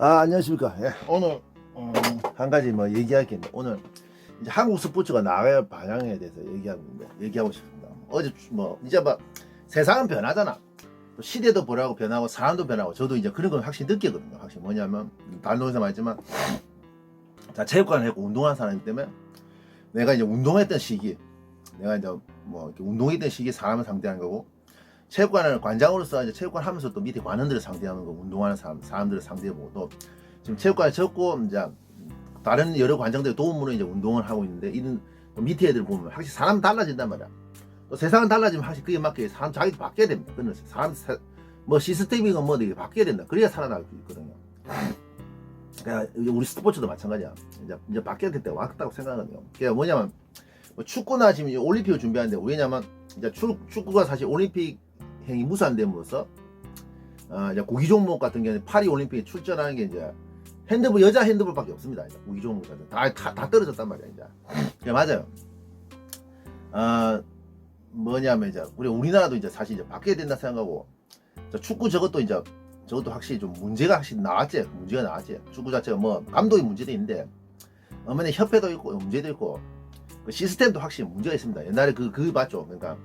아 안녕하십니까. 예, 오늘 음, 한 가지 뭐 얘기할 게 있는데 오늘 이제 한국 스포츠가 나갈 방향에 대해서 얘기하고 얘기하고 싶습니다. 어제 뭐 이제 뭐 세상은 변하잖아. 또 시대도 변하고 변하고 사람도 변하고 저도 이제 그런 건 확실히 느끼거든요. 확실히 뭐냐면 동에서 말했지만 자 체육관을 했고 운동하는 사람이기 때문에 내가 이제 운동했던 시기 내가 이제 뭐 운동했던 시기 사람을 상대하는 거고 체육관을 관장으로서 이제 체육관 하면서 또 밑에 관원들을 상대하는 거 운동하는 사람 사람들을 상대해보고 또 지금 체육관에 적고 이제 다른 여러 관장들의 도움으로 이제 운동을 하고 있는데 이런 밑에 애들 보면 확실히 사람 달라진단 말이야. 또 세상은 달라지면 확실히 그에 맞게 사람 자기도 바뀌어야 됩니다. 그는 사람 사- 뭐 시스템이건 뭐든 이게 바뀌어야 된다. 그래야 살아날 수 있거든요. 그러니까 우리 스포츠도 마찬가지야. 이제 이제 될 때가 왔다고 생각하거든요. 그게 뭐냐면 뭐 축구나 지금 올림픽을 준비하는데 왜냐면 이제 축, 축구가 사실 올림픽 행이 무산됨으로써 어, 이제 고기 종목 같은 경우는 파리 올림픽에 출전하는 게 이제 핸드볼 여자 핸드볼밖에 없습니다. 이제 고기 종목은 다, 다, 다 떨어졌단 말이야 이제. 예, 맞아요. 어, 뭐냐면 이제 우리 우리나라도 이제 사실 이제 바뀌어야 된다 생각하고 저 축구 저것도 이제 저것도 확실히 좀 문제가 확실히 나왔지 문제가 나왔지 축구 자체가 뭐 감독이 문제도 있는데 어머니 협회도 있고 문제도 있고 그 시스템도 확실히 문제가 있습니다. 옛날에 그, 그 맞죠. 그러니까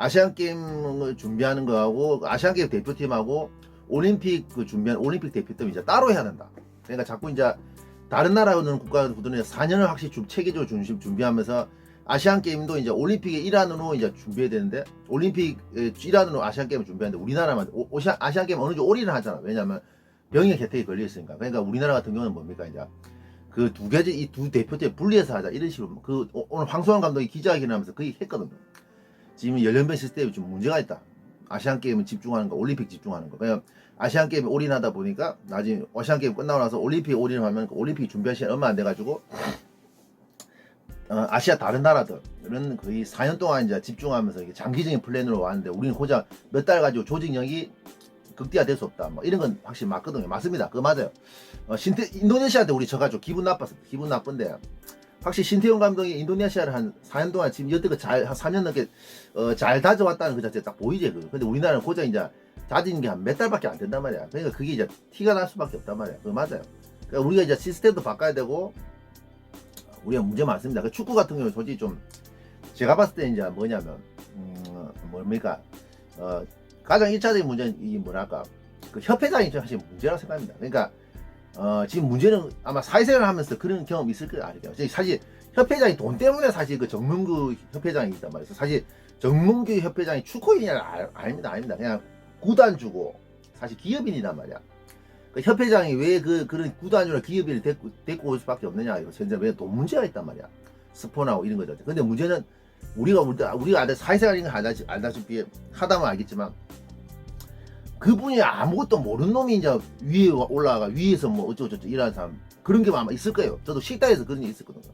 아시안 게임을 준비하는 거하고 아시안 게임 대표팀하고 올림픽 그 준비하는 올림픽 대표팀 이제 따로 해야 된다. 그러니까 자꾸 이제 다른 나라는 국가들은 4년을 확실히 좀 체계적으로 중심 준비하면서 아시안 게임도 이제 올림픽의 일환으로 이제 준비해야 되는데 올림픽 일환으로 아시안 게임을 준비하는데 우리나라만 오- 오시안 아시안 게임 어느 정도 올인을 하잖아. 왜냐하면 병역 혜택이 걸려 있으니까. 그러니까 우리나라 같은 경우는 뭡니까 이제 그 두 가지 이 두 대표팀 분리해서 하자 이런 식으로 그 오- 오늘 황소환 감독이 기자회견하면서 그 얘기 했거든요. 지금 연령별 시스템이 좀 문제가 있다. 아시안 게임은 집중하는 거, 올림픽 집중하는 거. 그냥 아시안 게임에 올인하다 보니까 나중에 아시안 게임 끝나고 나서 올림픽 올인하면 그 올림픽 준비할 시간 얼마 안 돼가지고 어, 아시아 다른 나라들은 거의 4년 동안 이제 집중하면서 장기적인 플랜으로 왔는데 우리는 고작 몇달 가지고 조직력이 극대화될 수 없다. 뭐 이런 건 확실히 맞거든요. 맞습니다. 그거 맞아요. 어, 신태, 인도네시아한테 우리 져가지고 기분 나빴습니다. 기분 나쁜데 확실히 신태용 감독이 인도네시아를 한 4년 동안 지금 여태껏 잘, 한 3년 넘게, 어, 잘 다져왔다는 그 자체 딱 보이지, 그. 근데 우리나라는 고작 이제 다진 게 한 몇 달밖에 안 된단 말이야. 그러니까 그게 이제 티가 날 수밖에 없단 말이야. 그거 맞아요. 그러니까 우리가 이제 시스템도 바꿔야 되고, 우리가 문제 많습니다. 그 축구 같은 경우는 솔직히 좀, 제가 봤을 때 이제 뭐냐면, 음, 뭡니까, 어, 가장 1차적인 문제는 이 뭐랄까, 그 협회장이 좀 사실 문제라고 생각합니다. 그러니까, 어, 지금 문제는 아마 사회생활 하면서 그런 경험이 있을 거예요. 사실 협회장이 돈 때문에 사실 그 정문구 협회장이 있단 말이에요. 사실 정문구 협회장이 축구인이 아, 아닙니다. 아닙니다. 그냥 구단 주고 사실 기업인이란 말이야. 그 협회장이 왜 그 그런 구단주나 기업인을 데리고, 데리고 올 수밖에 없느냐 이거 현재 왜돈 문제가 있단 말이야. 스폰하고 이런 거죠. 근데 문제는 우리가 우리가 사회생활인 거 알다시, 알다시피 하다면 알겠지만 그분이 아무것도 모르는 놈이 이제 위에 올라가 위에서 뭐 어쩌고저쩌고 일하는 사람 그런 게 아마 있을 거예요. 저도 식당에서 그런 게 있었거든요.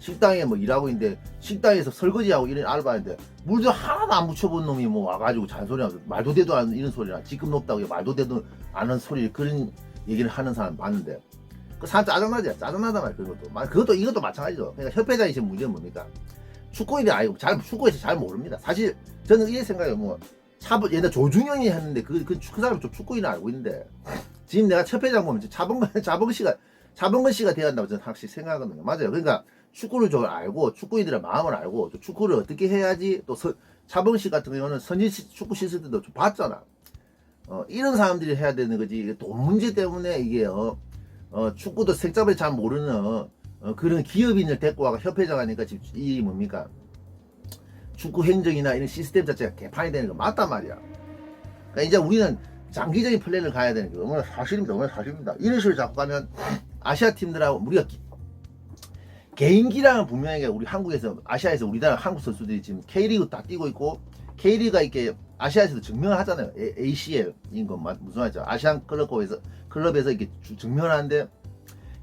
식당에 뭐 일하고 있는데 식당에서 설거지하고 이런 알바인데 물도 하나도 안 묻혀본 놈이 뭐 와가지고 잔소리하고 말도 되도 않는 이런 소리나 직급 높다고 말도 되도 않은 소리 그런 얘기를 하는 사람 봤는데 그 사람 짜증나지 짜증나단 말이야 그것도. 마- 그것도 이것도 마찬가지죠. 그러니까 협회장이 지금 문제는 뭡니까? 축구인이 아니고 잘 축구에서 잘 모릅니다. 사실 저는 이렇게 생각해요. 뭐 차분 옛날 조중현이 했는데 그, 그, 그 사람이 좀 축구인을 알고 있는데. 지금 내가 협회장 보면 차범근 차범근 씨가 차범근 씨가 돼야 한다고 저는 확실히 생각하거든요. 맞아요. 그러니까 축구를 좀 알고 축구인들의 마음을 알고 또 축구를 어떻게 해야지 또 서, 차범근 씨 같은 경우는 선진 시- 축구 시설 때도 좀 봤잖아. 어, 이런 사람들이 해야 되는 거지. 이게 돈 문제 때문에 이게 어, 어, 축구도 색잡을 잘 모르는 어, 어, 그런 기업인을 데리고 와가 협회장 하니까 지금 이 뭡니까 축구 행정이나 이런 시스템 자체가 개판이 되는 거 맞단 말이야. 그러니까 이제 우리는 장기적인 플랜을 가야 되는 게 너무나 사실입니다. 너무나 사실입니다. 이런 식으로 자꾸 가면 아시아 팀들하고 우리가 기- 개인기량은 분명하게 우리 한국에서 아시아에서 우리나라 한국 선수들이 지금 K리그 다 뛰고 있고 K리그가 이렇게 아시아에서도 증명을 하잖아요. ACL인 건 맞- 무슨 말이죠? 아시안 클럽에서 클럽에서 이렇게 주- 증명을 하는데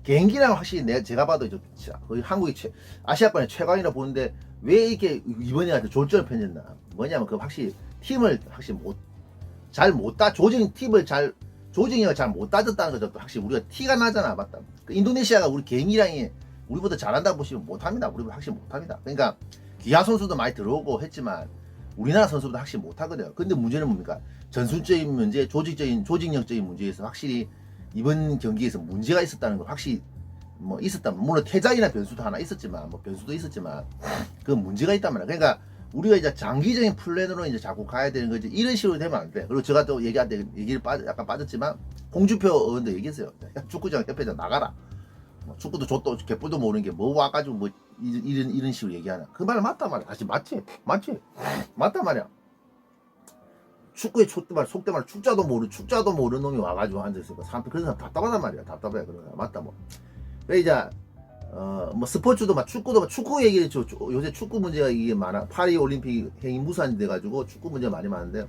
개인기량 확실히 내 제가 봐도 좀 거의 한국이 최, 아시아권의 최강이라 보는데 왜 이렇게 이번에 졸전을 펴졌나? 뭐냐면 그 확실히 팀을 확실히 못 잘못따 조직 팀을 잘 조직력을 잘못 따졌다는 거죠. 확실히 우리가 티가 나잖아, 맞다. 그 인도네시아가 우리 개인기량이 우리보다 잘한다고 보시면 못합니다. 우리보다 확실히 못합니다. 그러니까 기아 선수도 많이 들어오고 했지만 우리나라 선수보다 확실히 못하거든요. 근데 문제는 뭡니까? 전술적인 문제, 조직적인 조직력적인 문제에서 확실히 이번 경기에서 문제가 있었다는 걸 확실히 뭐 있었다면 물론 퇴장이나 변수도 하나 있었지만 뭐 변수도 있었지만 그 문제가 있단 말이야. 그러니까 우리가 이제 장기적인 플랜으로 이제 자꾸 가야 되는 거지 이런 식으로 되면 안 돼. 그리고 제가 또 얘기할 때 얘기를 빠 약간 빠졌지만 홍주표 의원도 얘기했어요. 야, 축구장 협회장 나가라. 뭐 축구도 줬도 개뿔도 모르는 게 뭐 와가지고 뭐 이- 이런 이런 식으로 얘기하나. 그말 맞단 말이야. 다시 맞지? 맞지? 맞단 말이야. 축구의 촛말 속대 말 축자도 모르 축자도 모르는 놈이 와가지고 앉아있으니까 사람들 사람 답답하단 말이야. 답답해 사람 맞다 뭐. 그래 이제 어 뭐 스포츠도 막 축구도 막 축구 얘기를 저, 저- 요새 축구 문제가 이게 많아. 파리 올림픽 행위 무산이 돼가지고 축구 문제가 많이 많은데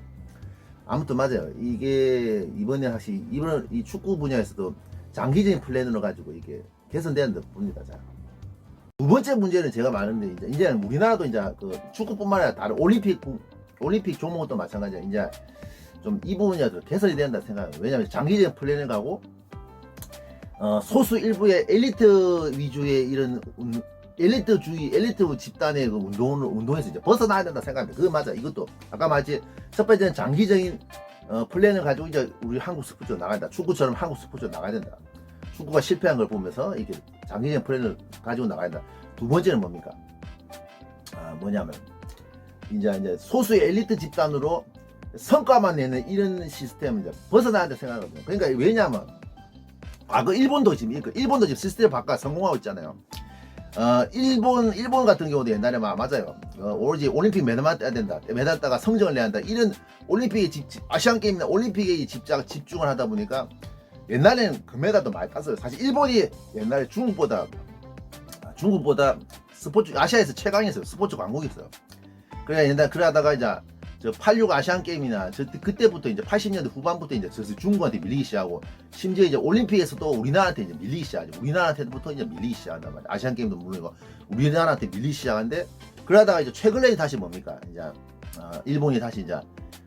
아무튼 맞아요. 이게 이번에 사실 이번 이 축구 분야에서도 장기적인 플랜으로 가지고 이게 개선되는 듯 봅니다. 자. 두 번째 문제는 제가 많은데 이제 이제는 우리나라도 이제 그 축구뿐만 아니라 다른 올림픽 구- 올림픽 종목도 마찬가지야. 이제 좀 이 부분이라도 개선이 된다 생각해요. 왜냐하면 장기적인 플랜을 가고 어, 소수 일부의 엘리트 위주의 이런 운- 엘리트 주의, 엘리트 집단의 그 운동을 운동에서 이제 벗어나야 된다 생각합니다. 그거 맞아. 이것도 아까 말했지 첫 번째는 장기적인 어, 플랜을 가지고 이제 우리 한국 스포츠로 나간다. 축구처럼 한국 스포츠로 나가야 된다. 축구가 실패한 걸 보면서 이게 장기적인 플랜을 가지고 나가야 된다. 두 번째는 뭡니까? 아, 뭐냐면 이제 이제 소수의 엘리트 집단으로 성과만 내는 이런 시스템을 이제 벗어나야 된다 생각하거든요. 그러니까 왜냐면 과거 일본도 지금 이거 일본도 지금 시스템 바꿔 성공하고 있잖아요. 어 일본 일본 같은 경우도 옛날에 막 맞아요. 어, 오로지 올림픽 메달만 따야 된다. 메달 따가 성적을 내야 한다. 이런 올림픽에 집, 집- 아시안 게임이나 올림픽에 집중 집중을 하다 보니까 옛날에는 금메달도 많이 땄어요. 사실 일본이 옛날에 중국보다 아, 중국보다 스포츠 아시아에서 최강이었어요. 스포츠 강국이었어요. 그래 옛날 그러다가 이제 저86 아시안 게임이나 저 그때부터 이제 80년대 후반부터 이제 슬슬 중국한테 밀리기 시작하고 심지어 이제 올림픽에서도 우리나라한테 이제 밀리기 시작하죠. 우리나라한테부터 이제 밀리기 시작한단 말이야. 아시안 게임도 물론이고 우리나라한테 밀리기 시작한데 그러다가 이제 최근에 다시 뭡니까? 이제 어, 일본이 다시 이제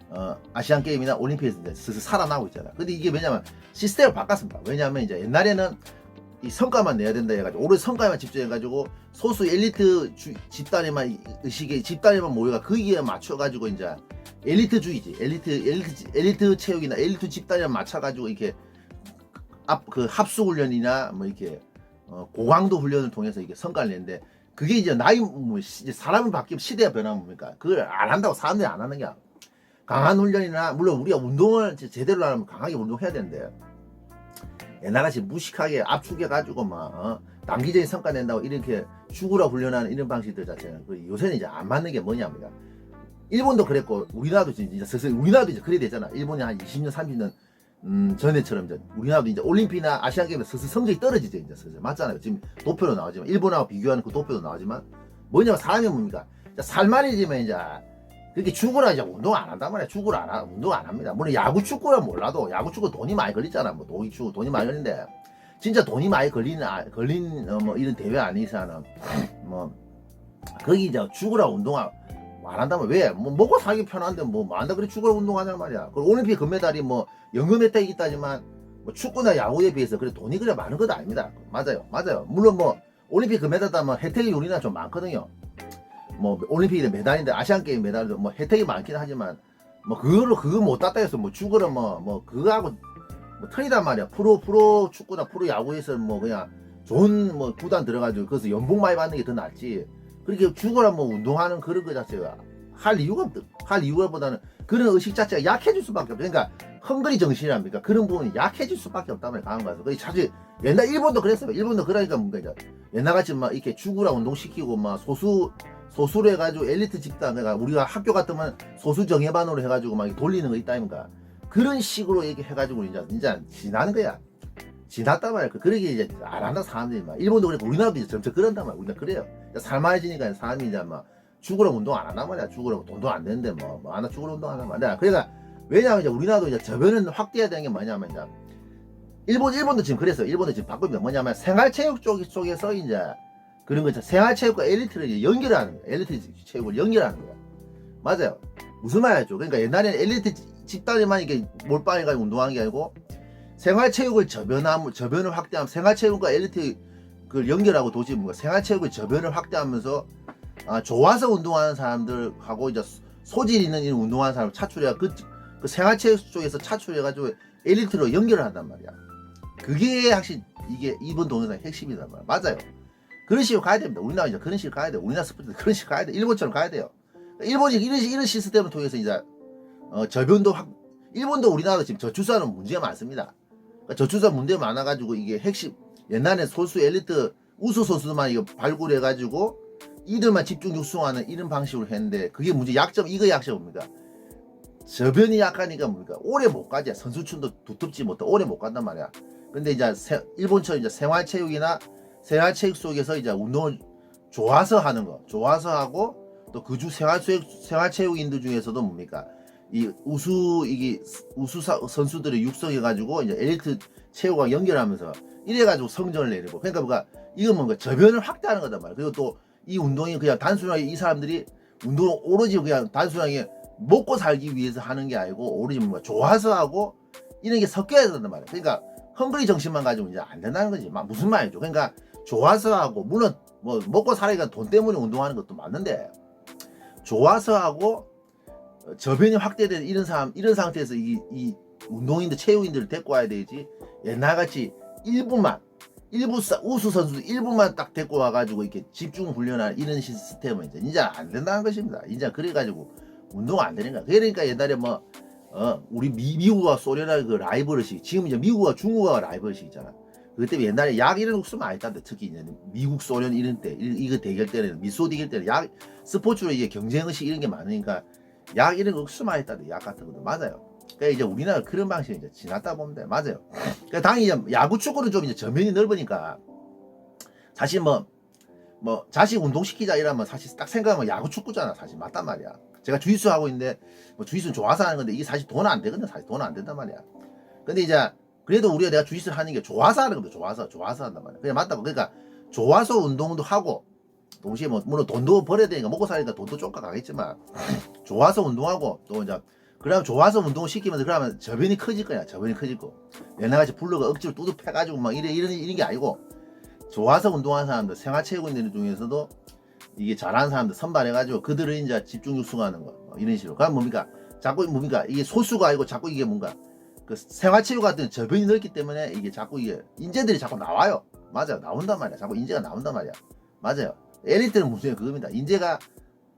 어, 아시안 게임이나 올림픽에서 이제 슬슬 살아나고 있잖아. 근데 이게 왜냐면 시스템을 바꿨습니다. 왜냐면 이제 옛날에는 이 성과만 내야 된다 해가지고 오로지 성과에만 집중해가지고 소수 엘리트 주- 집단에만 이- 의식에 집단에만 모여가 거기에 맞춰가지고 이제 엘리트주의지. 엘리트 엘리트 엘리트 체육이나 엘리트 집단에 맞춰가지고 이렇게 앞 그 합숙 훈련이나 뭐 이렇게 어, 고강도 훈련을 통해서 이게 성과를 내는데 그게 이제 나이 뭐 시- 이제 사람이 바뀌면 시대가 변하면 뭡니까? 그걸 안 한다고 사람들이 안 하는 게 강한 훈련이나 물론 우리가 운동을 제- 제대로 하려면 강하게 운동해야 되는데 옛날같이 무식하게 압축해가지고 막 어? 단기적인 성과 낸다고 이렇게 죽으라 훈련하는 이런 방식들 자체는 그 요새는 이제 안 맞는 게 뭐냐면 일본도 그랬고 우리나라도 이제 슬슬 우리나라도 이제 그래 되잖아. 일본이 한 20년 30년 음, 전에처럼 이제 우리나라도 이제 올림픽이나 아시안 게임에 슬슬 성적이 떨어지죠 이제 슬슬. 맞잖아요. 지금 도표로 나오지만 일본하고 비교하는 그 도표도 나오지만. 뭐냐면 사람이 뭡니까? 자, 살만해지면 이제 그렇게 죽으라 이제 운동 안 한단 말이야 죽으라 안 하, 운동 안 합니다 물론 야구 축구라 몰라도 야구 축구 돈이 많이 걸리잖아 뭐 돈이 축구 돈이 많이 걸리는데 진짜 돈이 많이 걸리는 아- 걸린 어, 뭐 이런 대회 이상은 뭐 거기 이제 죽으라 운동 안 한다면 왜? 뭐 먹고 살기 편한데 뭐 만다 그래 죽으라 운동하냐 말이야. 그리고 올림픽 금메달이 뭐 연금 혜택이 있다지만 뭐 축구나 야구에 비해서 그래 돈이 그래 많은 것도 아닙니다. 맞아요, 맞아요. 물론 뭐 올림픽 금메달 따면 혜택이 우리나라 좀 많거든요. 뭐 올림픽에 메달인데 아시안 게임 메달도 뭐 혜택이 많긴 하지만 뭐 그거로 그거 못 땄다 해서 뭐 죽으라 뭐뭐 그거하고 뭐 틀리단 말이야. 프로 프로 축구나 프로 야구에서 뭐 그냥 좋은 뭐 구단 들어가지고 거기서 연봉 많이 받는 게 더 낫지. 그렇게 죽어라 뭐 운동하는 그런 거 자체가 할 이유가 없, 할 이유보다는 그런 의식 자체가 약해질 수밖에 없어. 그러니까 헝그리 정신이랍니까? 그런 부분이 약해질 수밖에 말이야. 강한 거서. 그 자주 옛날 일본도 그랬어요. 일본도 그러니까 뭔가 옛날같이 막 이렇게 죽으라 운동시키고 막 소수 소수로 해가지고 엘리트 집단 그러니까 우리가 학교 같으면 소수 정예반으로 해가지고 막 돌리는 거 있다 아닙니까? 그런 식으로 이렇게 해가지고 이제 이제 지나는 거야. 지났단 말이야. 그- 그러게 이제 안 한다 사람들이 막 일본도 그렇고 우리나라도 이제 점점 그런단 말이야. 우리나라 그래요. 살만해지니까 사람이 이제 막 죽으라고 운동 안 한단 말이야. 죽으라고 돈도 안 되는데 뭐, 뭐 하나 죽으라고 운동 안 한단 말이야. 그러니까 왜냐하면 이제 우리나라도 이제 저변은 확대해야 되는 게 뭐냐면 이제 일본 일본도 지금 그랬어요. 일본도 지금 바꾸는 게 뭐냐면 생활체육 쪽 쪽에서 이제 그런 거죠. 생활체육과 엘리트를 연결하는 거야. 엘리트 체육을 연결하는 거야. 맞아요. 무슨 말이죠? 그러니까 옛날에는 엘리트 지- 집단에만 이게 몰빵해가지고 운동하는 게 아니고 생활체육을 저변함 저변을 확대하면 생활체육과 엘리트 그 연결하고 도저히 뭔가 생활체육의 저변을 확대하면서 아, 좋아서 운동하는 사람들하고 이제 소- 소질 있는 이런 운동하는 사람 을 차출해가 그, 그 생활체육 쪽에서 차출해가지고 엘리트로 연결을 한단 말이야. 그게 확실히 이게 이번 동영상의 핵심이란 말이야. 맞아요. 그런 식으로 가야 됩니다. 우리나라 이제 그런 식으로 가야 돼. 우리나라 스포츠 그런 식으로 가야 돼. 일본처럼 가야 돼요. 일본이 이런 시- 이런 시스템을 통해서 이제 어, 저변도 확 일본도 우리나라도 지금 저출산은 문제가 많습니다. 그러니까 저출산 문제가 많아가지고 이게 핵심 옛날에 소수 엘리트 우수 선수만 이거 발굴해가지고 이들만 집중 육성하는 이런 방식으로 했는데 그게 문제 약점 이거 약점 뭡니까? 저변이 약하니까 뭡니까? 오래 못 가지 선수촌도 두텁지 못해 오래 못 간단 말이야. 근데 이제 세- 일본처럼 이제 생활체육이나 생활체육 속에서 이제 운동을 좋아서 하는 거, 좋아서 하고 또 그중 생활체육 생활체육인들 중에서도 뭡니까? 이 우수 이게 우수 사- 선수들을 육성해 가지고 이제 엘리트 체육과 연결하면서 이래 가지고 성적을 내리고 그러니까 뭐가 이건 뭔가 저변을 확대하는 거단 말이야. 그리고 또 이 운동이 그냥 단순하게 이 사람들이 운동을 오로지 그냥 단순하게 먹고 살기 위해서 하는 게 아니고 오로지 뭔가 좋아서 하고 이런 게 섞여야 된단 말이야. 그러니까 헝그리 정신만 가지고 이제 안 된다는 거지. 막 무슨 말이죠? 그러니까 좋아서 하고 물론 뭐 먹고 살아니까 돈 때문에 운동하는 것도 맞는데 좋아서 하고 어, 저변이 확대된 이런 사람 이런 상태에서 이, 이 운동인들 체육인들을 데리고 와야 되지 옛날같이 일부만 일부 사- 우수 선수 일부만 딱 데리고 와가지고 이렇게 집중 훈련하는 이런 시스템은 이제 이제 안 된다는 것입니다. 이제 그래가지고 운동 안 되는 거야. 그러니까 옛날에 뭐 어, 우리 미, 미국과 소련의 그 라이벌식 지금 이제 미국과 중국과 라이벌식 있잖아. 때문에 옛날에 약 이런 거 쓰면 안 했다는데 특히 이제 미국 소련 이런 때 이- 이거 대결 때는 미소 대결 때는 약 스포츠로 이게 경쟁 의식 이런 게 많으니까 약 이런 거 쓰면 안 했다는데 약 같은 것도 맞아요. 그러니까 이제 우리나라 그런 방식이 이제 지났다 보면 돼. 맞아요. 그러니까 당연히 이제 야구 축구는 좀 이제 저면이 넓으니까 사실 뭐, 뭐, 자식 운동 시키자 이러면 사실 딱 생각하면 야구 축구잖아. 사실 맞단 말이야. 제가 주짓수 하고 있는데 뭐 주짓수는 좋아서 하는 건데 이게 사실 돈 안 되거든. 사실 돈 안 된단 말이야. 근데 이제 그래도 우리가 내가 주짓수를 하는 게 좋아서 하는 겁니다. 좋아서, 좋아서 한단 말이야. 그냥 맞다고. 그러니까 좋아서 운동도 하고 동시에 뭐, 물론 돈도 벌어야 되니까 먹고 살니까 돈도 쫓아 가겠지만 좋아서 운동하고 또 이제 그러면 좋아서 운동을 시키면서 그러면 저변이 커질 거야. 저변이 커질 거. 옛날같이 블루가 억지로 뚜둑 패가지고 막 이래 이런 이런 게 아니고 좋아서 운동하는 사람들 생활체육인들 중에서도 이게 잘하는 사람들 선발해가지고 그들을 이제 집중 육성하는 거 뭐 이런 식으로. 그럼 뭡니까? 자꾸 뭡니까? 이게 소수가 아니고 자꾸 이게 뭔가 그 생활체육 같은 저변이 넓기 때문에 이게 자꾸 이게 인재들이 자꾸 나와요. 맞아요. 나온단 말이야. 자꾸 인재가 나온단 말이야. 맞아요. 엘리트는 문제가 그겁니다. 인재가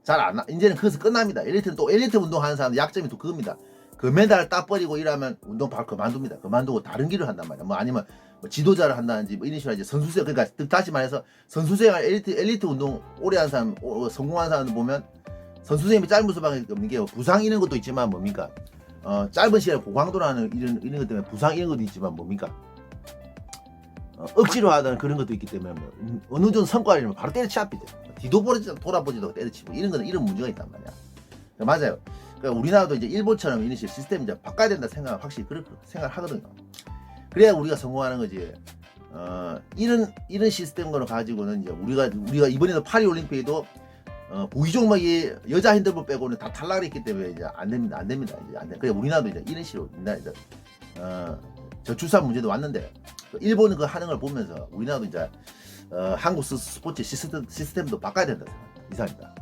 잘안 나, 인재는 거기서 끝납니다. 엘리트는 또 엘리트 운동하는 사람 약점이 또 그겁니다. 금메달을 따버리고 이러면 운동 바로 그만둡니다. 그만두고 다른 길을 한단 말이야. 뭐 아니면 뭐 지도자를 한다든지 뭐 이런 식으로 이제 선수생 그러니까 다시 말해서 선수생활 엘리트 엘리트 운동 오래 한 사람 오- 성공한 사람들 보면 선수생활이 짧은 수밖에 없는 게 부상 이런 것도 있지만 뭡니까? 어, 짧은 시간에 고강도라는 이런 이런 것 때문에 부상 이런 것도 있지만 뭡니까? 어, 억지로 하다는 그런 것도 있기 때문에 뭐, 음, 어느 정도 성과를 바로 때려치합니다. 뒤도 보지 돌아보지도 때려치고 이런 거는 이런 문제가 있단 말이야. 그러니까 맞아요. 그러니까 우리나라도 이제 일본처럼 이런 식으로 시스템 이제 바꿔야 된다 생각 확실히 그렇게 생각을 하거든요. 그래야 우리가 성공하는 거지. 어, 이런 이런 시스템으로 가지고는 이제 우리가 우리가 이번에도 파리 올림픽에도 어, 보기 종목이 여자 핸드볼 빼고는 다 탈락을 했기 때문에 이제 안 됩니다. 안 됩니다. 이제 안 돼. 그래 우리나라도 이제 이런 식으로 이제 어, 저출산 문제도 왔는데 일본은 그 하는 걸 보면서 우리나라도 이제 어, 한국 스- 스포츠 시스템, 시스템도 바꿔야 된다. 이상입니다.